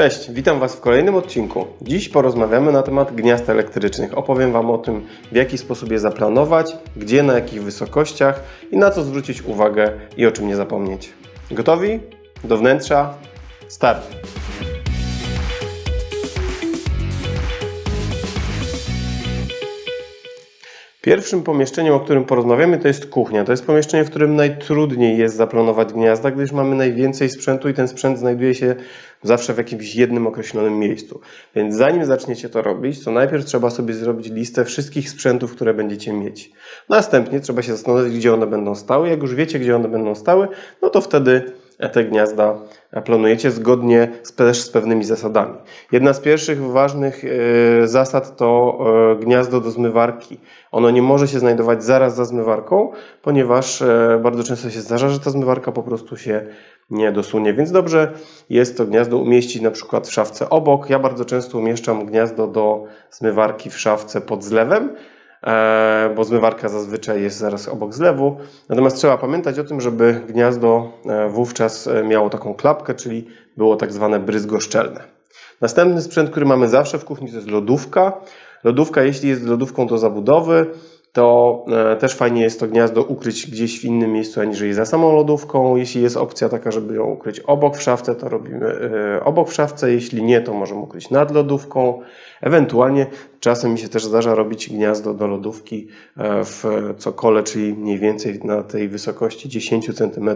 Cześć, witam Was w kolejnym odcinku. Dziś porozmawiamy na temat gniazd elektrycznych. Opowiem Wam o tym, w jaki sposób je zaplanować, gdzie, na jakich wysokościach i na co zwrócić uwagę i o czym nie zapomnieć. Gotowi? Do wnętrza? Start! Pierwszym pomieszczeniem, o którym porozmawiamy, to jest kuchnia. To jest pomieszczenie, w którym najtrudniej jest zaplanować gniazda, gdyż mamy najwięcej sprzętu i ten sprzęt znajduje się zawsze w jakimś jednym określonym miejscu. Więc zanim zaczniecie to robić, to najpierw trzeba sobie zrobić listę wszystkich sprzętów, które będziecie mieć. Następnie trzeba się zastanowić, gdzie one będą stały. Jak już wiecie, gdzie one będą stały, no to wtedy te gniazda planujecie zgodnie z, też z pewnymi zasadami. Jedna z pierwszych ważnych e, zasad to e, gniazdo do zmywarki. Ono nie może się znajdować zaraz za zmywarką, ponieważ e, bardzo często się zdarza, że ta zmywarka po prostu się nie dosunie, więc dobrze jest to gniazdo umieścić na przykład w szafce obok. Ja bardzo często umieszczam gniazdo do zmywarki w szafce pod zlewem, bo zmywarka zazwyczaj jest zaraz obok zlewu. Natomiast trzeba pamiętać o tym, żeby gniazdo e, wówczas e, miało taką klapkę, czyli było tak zwane bryzgoszczelne. Następny sprzęt, który mamy zawsze w kuchni, to jest lodówka. Lodówka, jeśli jest lodówką do zabudowy, to też fajnie jest to gniazdo ukryć gdzieś w innym miejscu, aniżeli za samą lodówką. Jeśli jest opcja taka, żeby ją ukryć obok w szafce, to robimy obok w szafce. Jeśli nie, to możemy ukryć nad lodówką. Ewentualnie czasem mi się też zdarza robić gniazdo do lodówki e, w cokole, czyli mniej więcej na tej wysokości 10 cm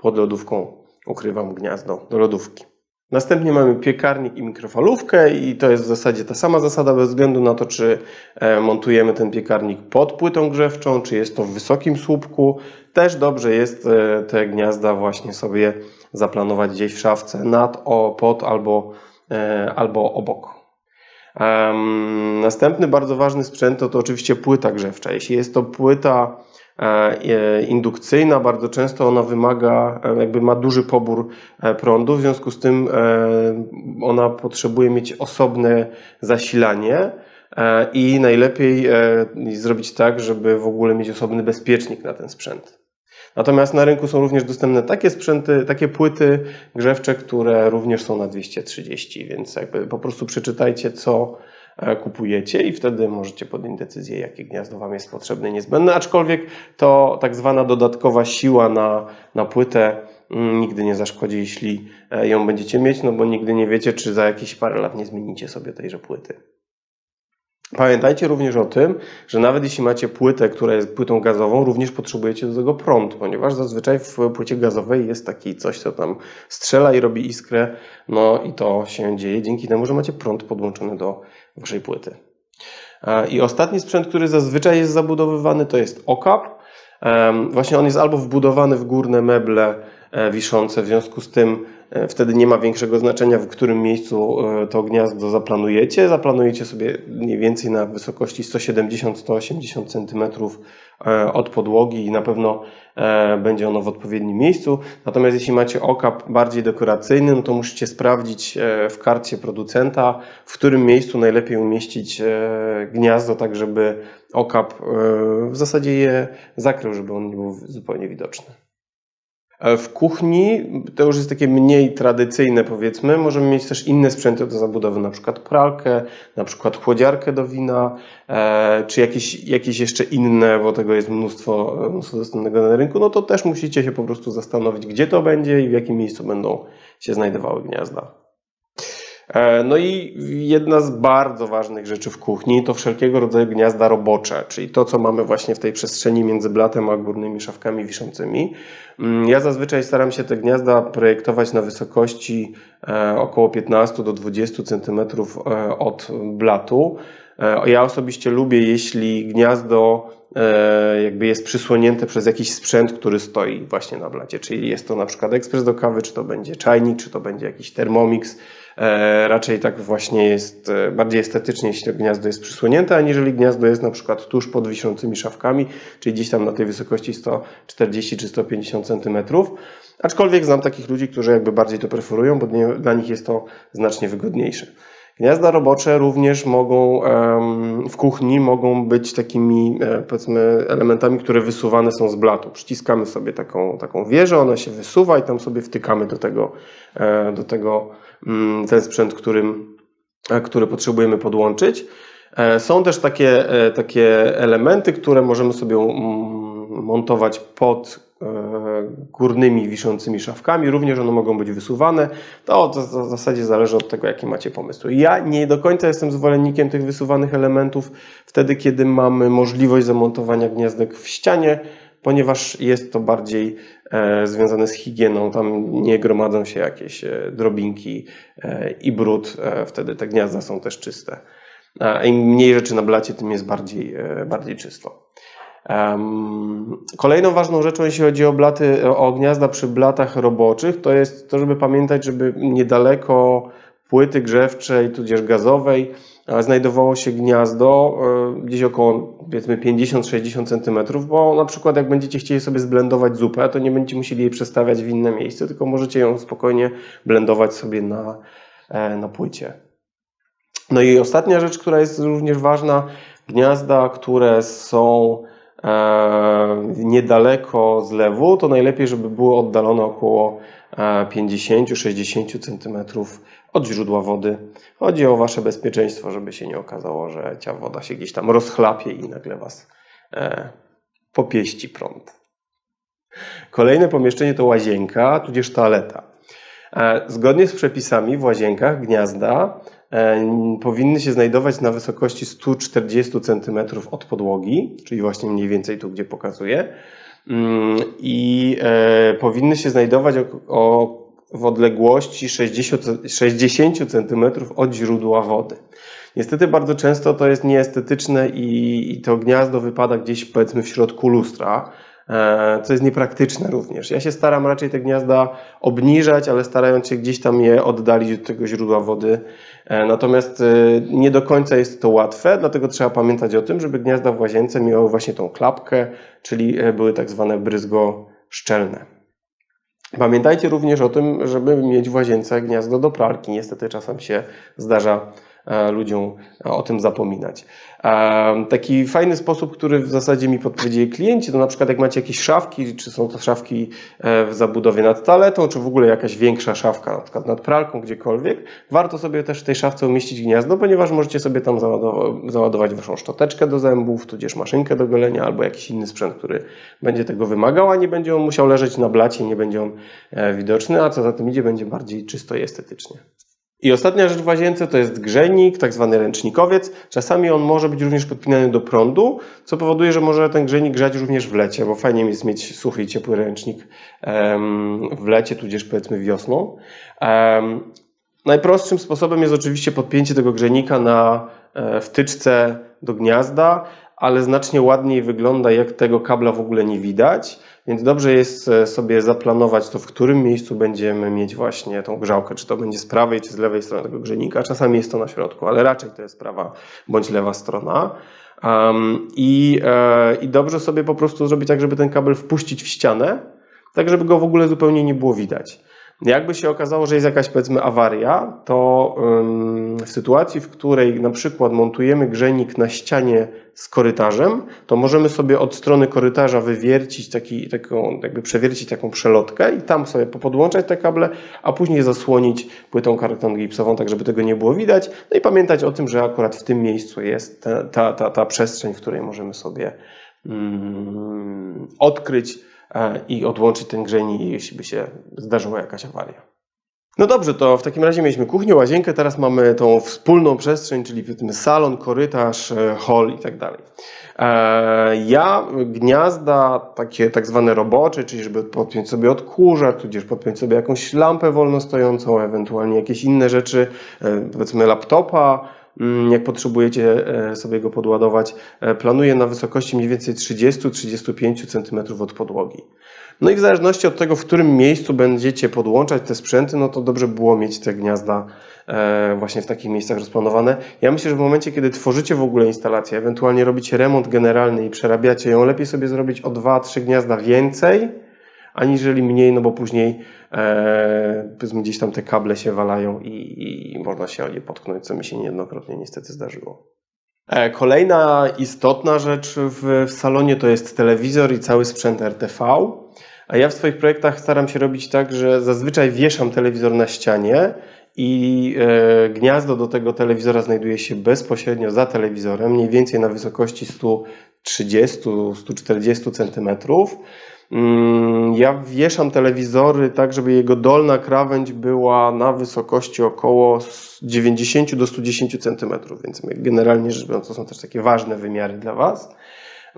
pod lodówką ukrywam gniazdo do lodówki. Następnie mamy piekarnik i mikrofalówkę i to jest w zasadzie ta sama zasada bez względu na to, czy e, montujemy ten piekarnik pod płytą grzewczą, czy jest to w wysokim słupku. Też dobrze jest e, te gniazda właśnie sobie zaplanować gdzieś w szafce nad, pod albo, albo obok. Następny bardzo ważny sprzęt to, to oczywiście płyta grzewcza. Jeśli jest to płyta e, e, indukcyjna, bardzo często ona wymaga, e, jakby ma duży pobór prądu, w związku z tym ona potrzebuje mieć osobne zasilanie i najlepiej zrobić tak, żeby w ogóle mieć osobny bezpiecznik na ten sprzęt. Natomiast na rynku są również dostępne takie sprzęty, takie płyty grzewcze, które również są na 230, więc jakby po prostu przeczytajcie, co e, kupujecie i wtedy możecie podjąć decyzję, jakie gniazdo Wam jest potrzebne i niezbędne. Aczkolwiek to tak zwana dodatkowa siła na, na płytę mm, nigdy nie zaszkodzi, jeśli e, ją będziecie mieć, no bo nigdy nie wiecie, czy za jakieś parę lat nie zmienicie sobie tejże płyty. Pamiętajcie również o tym, że nawet jeśli macie płytę, która jest płytą gazową, również potrzebujecie do tego prąd, ponieważ zazwyczaj w płycie gazowej jest taki coś, co tam strzela i robi iskrę, no i to się dzieje dzięki temu, że macie prąd podłączony do waszej płyty. I ostatni sprzęt, który zazwyczaj jest zabudowywany, to jest okap. Właśnie on jest albo wbudowany w górne meble e, wiszące, w związku z tym E, wtedy nie ma większego znaczenia, w którym miejscu e, to gniazdo zaplanujecie. Zaplanujecie sobie mniej więcej na wysokości 170-180 cm e, od podłogi i na pewno będzie ono w odpowiednim miejscu. Natomiast jeśli macie okap bardziej dekoracyjny, no to musicie sprawdzić w karcie producenta, w którym miejscu najlepiej umieścić gniazdo, tak żeby okap w zasadzie je zakrył, żeby on nie był zupełnie widoczny. E, w kuchni to już jest takie mniej tradycyjne, powiedzmy. Możemy mieć też inne sprzęty do zabudowy, na przykład pralkę, na przykład chłodziarkę do wina, e, czy jakieś, jakieś jeszcze inne, bo tego jest mnóstwo, mnóstwo dostępnego na rynku. No to też musicie się po prostu zastanowić, gdzie to będzie i w jakim miejscu będą się znajdowały gniazda. E, no i jedna z bardzo ważnych rzeczy w kuchni to wszelkiego rodzaju gniazda robocze, czyli to, co mamy właśnie w tej przestrzeni między blatem a górnymi szafkami wiszącymi. Mm, ja zazwyczaj staram się te gniazda projektować na wysokości e, około 15 do 20 cm e, od blatu. Ja osobiście lubię, jeśli gniazdo jakby jest przysłonięte przez jakiś sprzęt, który stoi właśnie na blacie, czyli jest to na przykład ekspres do kawy, czy to będzie czajnik, czy to będzie jakiś termomix, raczej tak właśnie jest e, bardziej estetycznie, jeśli to gniazdo jest przysłonięte, aniżeli gniazdo jest na przykład tuż pod wiszącymi szafkami, czyli gdzieś tam na tej wysokości 140 czy 150 cm. Aczkolwiek znam takich ludzi, którzy jakby bardziej to preferują, bo dla nich jest to znacznie wygodniejsze. Gniazda robocze również mogą w kuchni mogą być takimi e, powiedzmy elementami, które wysuwane są z blatu. Przyciskamy sobie taką, taką wieżę, ona się wysuwa i tam sobie wtykamy do tego, do tego ten sprzęt, którym, e, który potrzebujemy podłączyć. E, Są też takie, e, takie elementy, które możemy sobie mm, montować pod górnymi wiszącymi szafkami. Również one mogą być wysuwane. To, to w zasadzie zależy od tego, jaki macie pomysł. Ja nie do końca jestem zwolennikiem tych wysuwanych elementów wtedy, kiedy mamy możliwość zamontowania gniazdek w ścianie, ponieważ jest to bardziej związane z higieną. Tam nie gromadzą się jakieś e, drobinki e, i brud. E, wtedy te gniazda są też czyste. Im mniej rzeczy na blacie, tym jest bardziej, e, bardziej czysto. Kolejną ważną rzeczą, jeśli chodzi o blaty, o gniazda przy blatach roboczych, to jest to, żeby pamiętać, żeby niedaleko płyty grzewczej, tudzież gazowej, e, znajdowało się gniazdo e, gdzieś około powiedzmy 50-60 cm, bo na przykład jak będziecie chcieli sobie zblendować zupę, to nie będziecie musieli jej przestawiać w inne miejsce, tylko możecie ją spokojnie blendować sobie na, e, na płycie. No i ostatnia rzecz, która jest również ważna, gniazda, które są e, niedaleko zlewu, to najlepiej, żeby były oddalone około e, 50-60 cm od źródła wody. Chodzi o Wasze bezpieczeństwo, żeby się nie okazało, że ta woda się gdzieś tam rozchlapie i nagle Was e, popieści prąd. Kolejne pomieszczenie to łazienka, tudzież toaleta. E, Zgodnie z przepisami w łazienkach gniazda e, powinny się znajdować na wysokości 140 cm od podłogi, czyli właśnie mniej więcej tu, gdzie pokazuję. Mm, I e, powinny się znajdować o, o, w odległości 60, 60 cm od źródła wody. Niestety bardzo często to jest nieestetyczne i, i to gniazdo wypada gdzieś powiedzmy w środku lustra, e, co jest niepraktyczne również. Ja się staram raczej te gniazda obniżać, ale starając się gdzieś tam je oddalić od tego źródła wody. E, Natomiast e, nie do końca jest to łatwe, dlatego trzeba pamiętać o tym, żeby gniazda w łazience miały właśnie tą klapkę, czyli były tak zwane bryzgoszczelne. Pamiętajcie również o tym, żeby mieć w łazience gniazdo do pralki. Niestety czasem się zdarza ludziom o tym zapominać. E, Taki fajny sposób, który w zasadzie mi podpowiedzieli klienci, to na przykład jak macie jakieś szafki, czy są to szafki e, w zabudowie nad toaletą, czy w ogóle jakaś większa szafka, na przykład nad pralką, gdziekolwiek, warto sobie też w tej szafce umieścić gniazdo, ponieważ możecie sobie tam załadowa- załadować waszą szczoteczkę do zębów, tudzież maszynkę do golenia, albo jakiś inny sprzęt, który będzie tego wymagał, a nie będzie on musiał leżeć na blacie, nie będzie on e, widoczny, a co za tym idzie, będzie bardziej czysto i estetycznie. I ostatnia rzecz w łazience to jest grzejnik, tak zwany ręcznikowiec. Czasami on może być również podpinany do prądu, co powoduje, że może ten grzejnik grzać również w lecie, bo fajnie jest mieć suchy i ciepły ręcznik w lecie, tudzież powiedzmy wiosną. Najprostszym sposobem jest oczywiście podpięcie tego grzejnika na e, wtyczce do gniazda, ale znacznie ładniej wygląda, jak tego kabla w ogóle nie widać. Więc dobrze jest e, sobie zaplanować to, w którym miejscu będziemy mieć właśnie tą grzałkę, czy to będzie z prawej, czy z lewej strony tego grzejnika. Czasami jest to na środku, ale raczej to jest prawa bądź lewa strona. Um, i, e, I dobrze sobie po prostu zrobić tak, żeby ten kabel wpuścić w ścianę, tak żeby go w ogóle zupełnie nie było widać. Jakby się okazało, że jest jakaś powiedzmy awaria, to w sytuacji, w której na przykład montujemy grzejnik na ścianie z korytarzem, to możemy sobie od strony korytarza wywiercić taki, taką, jakby przewiercić taką przelotkę i tam sobie popodłączać te kable, a później zasłonić płytą karton gipsową, tak żeby tego nie było widać. No i pamiętać o tym, że akurat w tym miejscu jest ta, ta, ta, ta przestrzeń, w której możemy sobie mm, odkryć i odłączyć ten grzejnik, jeśli by się zdarzyła jakaś awaria. No dobrze, to w takim razie mieliśmy kuchnię, łazienkę, teraz mamy tą wspólną przestrzeń, czyli salon, korytarz, e, hol i tak dalej. E, Ja gniazda, takie tak zwane robocze, czyli żeby podpiąć sobie odkurzacz, tudzież podpiąć sobie jakąś lampę wolno stojącą, ewentualnie jakieś inne rzeczy, e, powiedzmy laptopa, jak potrzebujecie e, sobie go podładować, e, planuję na wysokości mniej więcej 30-35 cm od podłogi. No i w zależności od tego, w którym miejscu będziecie podłączać te sprzęty, no to dobrze było mieć te gniazda e, właśnie w takich miejscach rozplanowane. Ja myślę, że w momencie, kiedy tworzycie w ogóle instalację, ewentualnie robicie remont generalny i przerabiacie ją, lepiej sobie zrobić o 2-3 gniazda więcej, aniżeli mniej, no bo później e, gdzieś tam te kable się walają i, i można się o nie potknąć, co mi się niejednokrotnie niestety zdarzyło. E, Kolejna istotna rzecz w, w salonie to jest telewizor i cały sprzęt RTV. A ja w swoich projektach staram się robić tak, że zazwyczaj wieszam telewizor na ścianie i e, gniazdo do tego telewizora znajduje się bezpośrednio za telewizorem, mniej więcej na wysokości 130-140 centymetrów. Mm, Ja wieszam telewizory tak, żeby jego dolna krawędź była na wysokości około 90 do 110 cm, więc generalnie rzecz biorąc to są też takie ważne wymiary dla Was.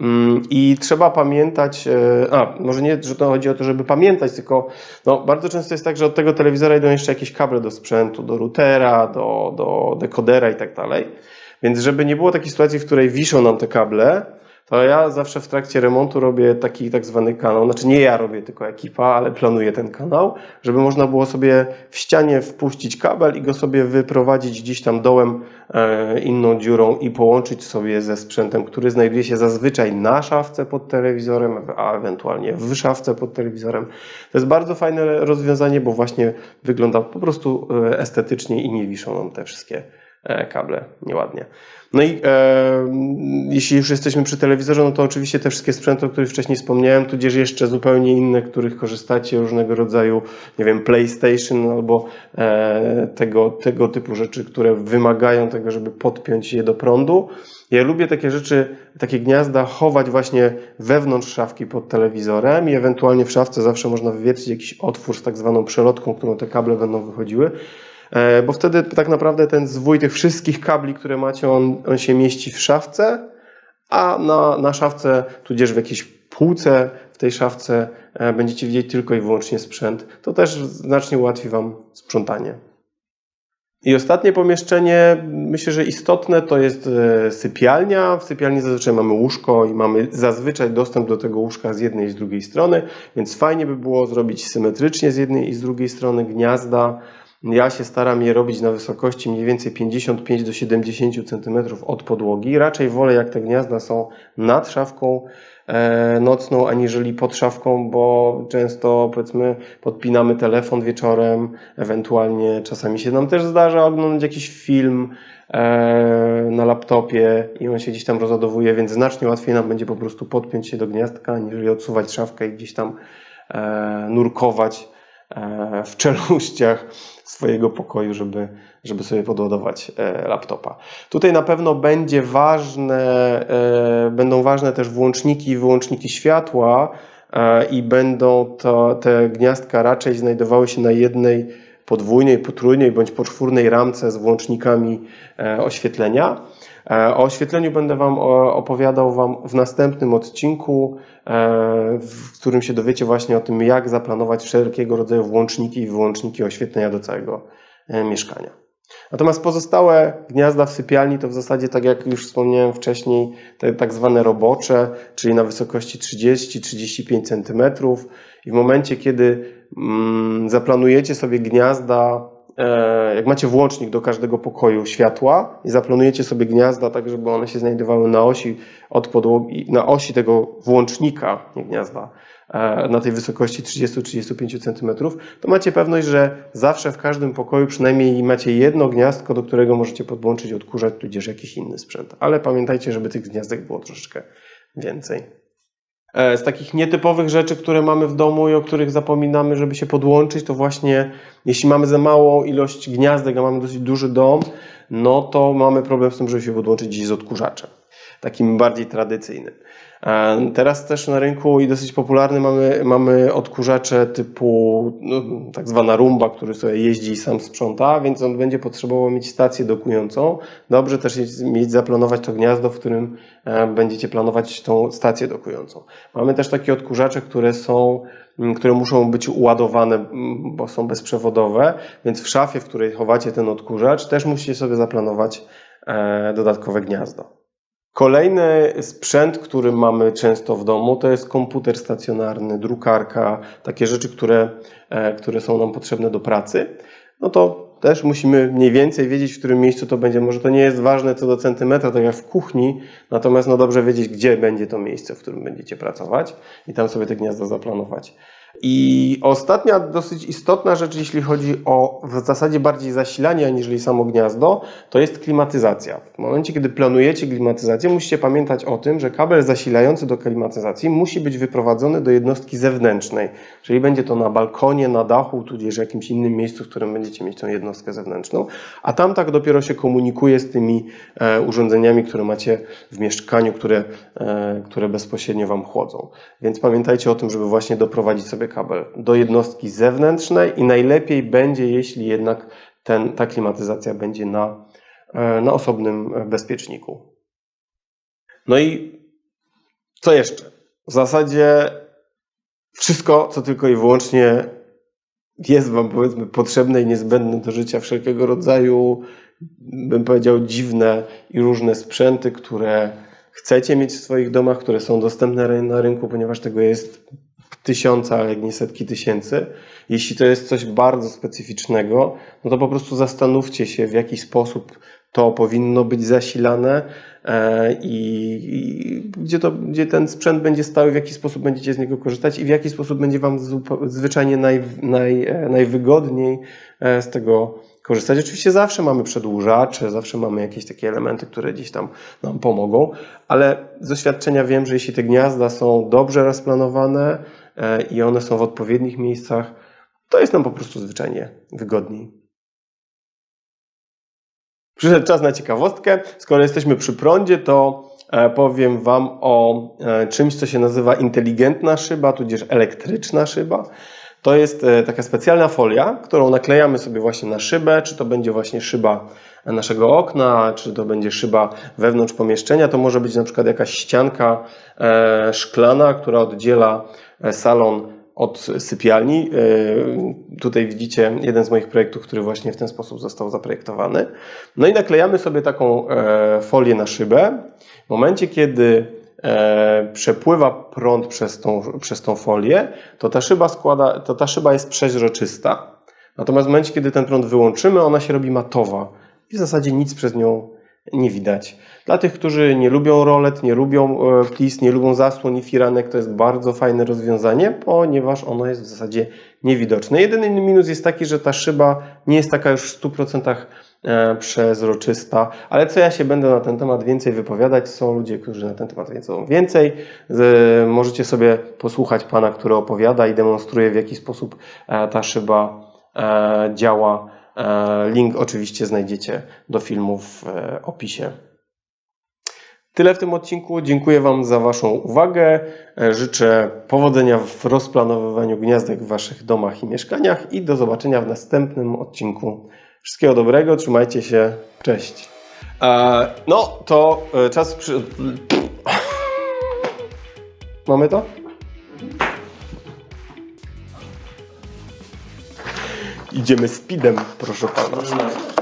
Mm, I trzeba pamiętać, e, a może nie, że to chodzi o to, żeby pamiętać, tylko no, bardzo często jest tak, że od tego telewizora idą jeszcze jakieś kable do sprzętu, do routera, do, do dekodera i tak dalej. Więc żeby nie było takiej sytuacji, w której wiszą nam te kable, to ja zawsze w trakcie remontu robię taki tak zwany kanał, znaczy nie ja robię, tylko ekipa, ale planuję ten kanał, żeby można było sobie w ścianie wpuścić kabel i go sobie wyprowadzić gdzieś tam dołem e, inną dziurą i połączyć sobie ze sprzętem, który znajduje się zazwyczaj na szafce pod telewizorem, a ewentualnie w szafce pod telewizorem. To jest bardzo fajne rozwiązanie, bo właśnie wygląda po prostu e, estetycznie i nie wiszą nam te wszystkie kable nieładnie. No i e, jeśli już jesteśmy przy telewizorze, no to oczywiście te wszystkie sprzęty, o których wcześniej wspomniałem, tudzież jeszcze zupełnie inne, których korzystacie, różnego rodzaju, nie wiem, PlayStation albo e, tego, tego typu rzeczy, które wymagają tego, żeby podpiąć je do prądu. Ja lubię takie rzeczy, takie gniazda chować właśnie wewnątrz szafki pod telewizorem i ewentualnie w szafce zawsze można wywiercić jakiś otwór z tak zwaną przelotką, którą te kable będą wychodziły. E, bo wtedy tak naprawdę ten zwój tych wszystkich kabli, które macie, on, on się mieści w szafce, a na, na szafce, tudzież w jakiejś półce w tej szafce e, będziecie widzieć tylko i wyłącznie sprzęt. To też znacznie ułatwi Wam sprzątanie. I ostatnie pomieszczenie, myślę, że istotne, to jest e, sypialnia. W sypialni zazwyczaj mamy łóżko i mamy zazwyczaj dostęp do tego łóżka z jednej i z drugiej strony, więc fajnie by było zrobić symetrycznie z jednej i z drugiej strony gniazda. Ja się staram je robić na wysokości mniej więcej 55 do 70 cm od podłogi. Raczej wolę, jak te gniazda są nad szafką e, nocną, aniżeli pod szafką, bo często powiedzmy podpinamy telefon wieczorem, ewentualnie czasami się nam też zdarza oglądać jakiś film e, na laptopie i on się gdzieś tam rozładowuje, więc znacznie łatwiej nam będzie po prostu podpiąć się do gniazdka, aniżeli odsuwać szafkę i gdzieś tam e, nurkować w czeluściach swojego pokoju, żeby, żeby sobie podładować e, laptopa. Tutaj na pewno będzie ważne, e, będą ważne też włączniki i wyłączniki światła e, i będą to, te gniazdka raczej znajdowały się na jednej podwójnej, potrójnej bądź poczwórnej ramce z włącznikami e, oświetlenia. E, O oświetleniu będę Wam o- opowiadał Wam w następnym odcinku, e, w którym się dowiecie właśnie o tym, jak zaplanować wszelkiego rodzaju włączniki i wyłączniki oświetlenia do całego e, mieszkania. Natomiast pozostałe gniazda w sypialni to w zasadzie, tak jak już wspomniałem wcześniej, te tak zwane robocze, czyli na wysokości 30-35 cm. I w momencie, kiedy mm, zaplanujecie sobie gniazda, e, jak macie włącznik do każdego pokoju światła i zaplanujecie sobie gniazda tak, żeby one się znajdowały na osi od podłogi, na osi tego włącznika, nie gniazda, e, na tej wysokości 30-35 cm, to macie pewność, że zawsze w każdym pokoju przynajmniej macie jedno gniazdko, do którego możecie podłączyć odkurzacz, tudzież jakiś inny sprzęt. Ale pamiętajcie, żeby tych gniazdek było troszeczkę więcej. E, Z takich nietypowych rzeczy, które mamy w domu i o których zapominamy, żeby się podłączyć, to właśnie jeśli mamy za małą ilość gniazdek, a mamy dosyć duży dom, no to mamy problem z tym, żeby się podłączyć gdzieś z odkurzaczem, takim bardziej tradycyjnym. Teraz też na rynku i dosyć popularny mamy, mamy odkurzacze typu no, tak zwana rumba, który sobie jeździ i sam sprząta, więc on będzie potrzebował mieć stację dokującą. Dobrze też jest mieć zaplanować to gniazdo, w którym e, będziecie planować tą stację dokującą. Mamy też takie odkurzacze, które są, które muszą być ładowane, m, bo są bezprzewodowe, więc w szafie, w której chowacie ten odkurzacz, też musicie sobie zaplanować e, dodatkowe gniazdo. Kolejny sprzęt, który mamy często w domu, to jest komputer stacjonarny, drukarka, takie rzeczy, które, e, które są nam potrzebne do pracy. No to też musimy mniej więcej wiedzieć, w którym miejscu to będzie. Może to nie jest ważne co do centymetra, tak jak w kuchni, natomiast no dobrze wiedzieć, gdzie będzie to miejsce, w którym będziecie pracować i tam sobie te gniazda zaplanować. I ostatnia dosyć istotna rzecz, jeśli chodzi o w zasadzie bardziej zasilanie, aniżeli samo gniazdo, to jest klimatyzacja. W momencie, kiedy planujecie klimatyzację, musicie pamiętać o tym, że kabel zasilający do klimatyzacji musi być wyprowadzony do jednostki zewnętrznej. Czyli będzie to na balkonie, na dachu, tudzież jakimś innym miejscu, w którym będziecie mieć tą jednostkę zewnętrzną, a tam tak dopiero się komunikuje z tymi e, urządzeniami, które macie w mieszkaniu, które, e, które bezpośrednio Wam chłodzą. Więc pamiętajcie o tym, żeby właśnie doprowadzić sobie kabel do jednostki zewnętrznej i najlepiej będzie, jeśli jednak ten, ta klimatyzacja będzie na, e, na osobnym e, bezpieczniku. No i co jeszcze? W zasadzie wszystko, co tylko i wyłącznie jest Wam powiedzmy potrzebne i niezbędne do życia, wszelkiego rodzaju, bym powiedział, dziwne i różne sprzęty, które chcecie mieć w swoich domach, które są dostępne na rynku, ponieważ tego jest tysiące, ale nie setki tysięcy. Jeśli to jest coś bardzo specyficznego, no to po prostu zastanówcie się, w jaki sposób to powinno być zasilane e, i, i gdzie, to, gdzie ten sprzęt będzie stał, w jaki sposób będziecie z niego korzystać i w jaki sposób będzie Wam zwyczajnie naj, naj, e, najwygodniej e, z tego korzystać. Oczywiście zawsze mamy przedłużacze, zawsze mamy jakieś takie elementy, które gdzieś tam nam pomogą, ale z doświadczenia wiem, że jeśli te gniazda są dobrze rozplanowane i one są w odpowiednich miejscach, to jest nam po prostu zwyczajnie wygodniej. Przyszedł czas na ciekawostkę. Skoro jesteśmy przy prądzie, to e, powiem Wam o e, czymś, co się nazywa inteligentna szyba, tudzież elektryczna szyba. To jest e, taka specjalna folia, którą naklejamy sobie właśnie na szybę, czy to będzie właśnie szyba naszego okna, czy to będzie szyba wewnątrz pomieszczenia. To może być na przykład jakaś ścianka e, szklana, która oddziela e, salon od sypialni. E, Tutaj widzicie jeden z moich projektów, który właśnie w ten sposób został zaprojektowany. No i naklejamy sobie taką e, folię na szybę. W momencie, kiedy e, przepływa prąd przez tą, przez tą folię, to ta szyba składa, to ta szyba jest przeźroczysta. Natomiast w momencie, kiedy ten prąd wyłączymy, ona się robi matowa i w zasadzie nic przez nią nie widać. Dla tych, którzy nie lubią rolet, nie lubią e, plis, nie lubią zasłon i firanek, to jest bardzo fajne rozwiązanie, ponieważ ono jest w zasadzie niewidoczne. Jedyny minus jest taki, że ta szyba nie jest taka już w 100% e, przezroczysta, ale co ja się będę na ten temat więcej wypowiadać, są ludzie, którzy na ten temat wiedzą więcej. Możecie sobie posłuchać pana, który opowiada i demonstruje, w jaki sposób e, ta szyba działa. E, Link oczywiście znajdziecie do filmu w e, opisie. Tyle w tym odcinku. Dziękuję Wam za Waszą uwagę. E, Życzę powodzenia w rozplanowywaniu gniazdek w Waszych domach i mieszkaniach i do zobaczenia w następnym odcinku. Wszystkiego dobrego, trzymajcie się, cześć. No to czas przy... Mamy to? Idziemy speedem, proszę Pana.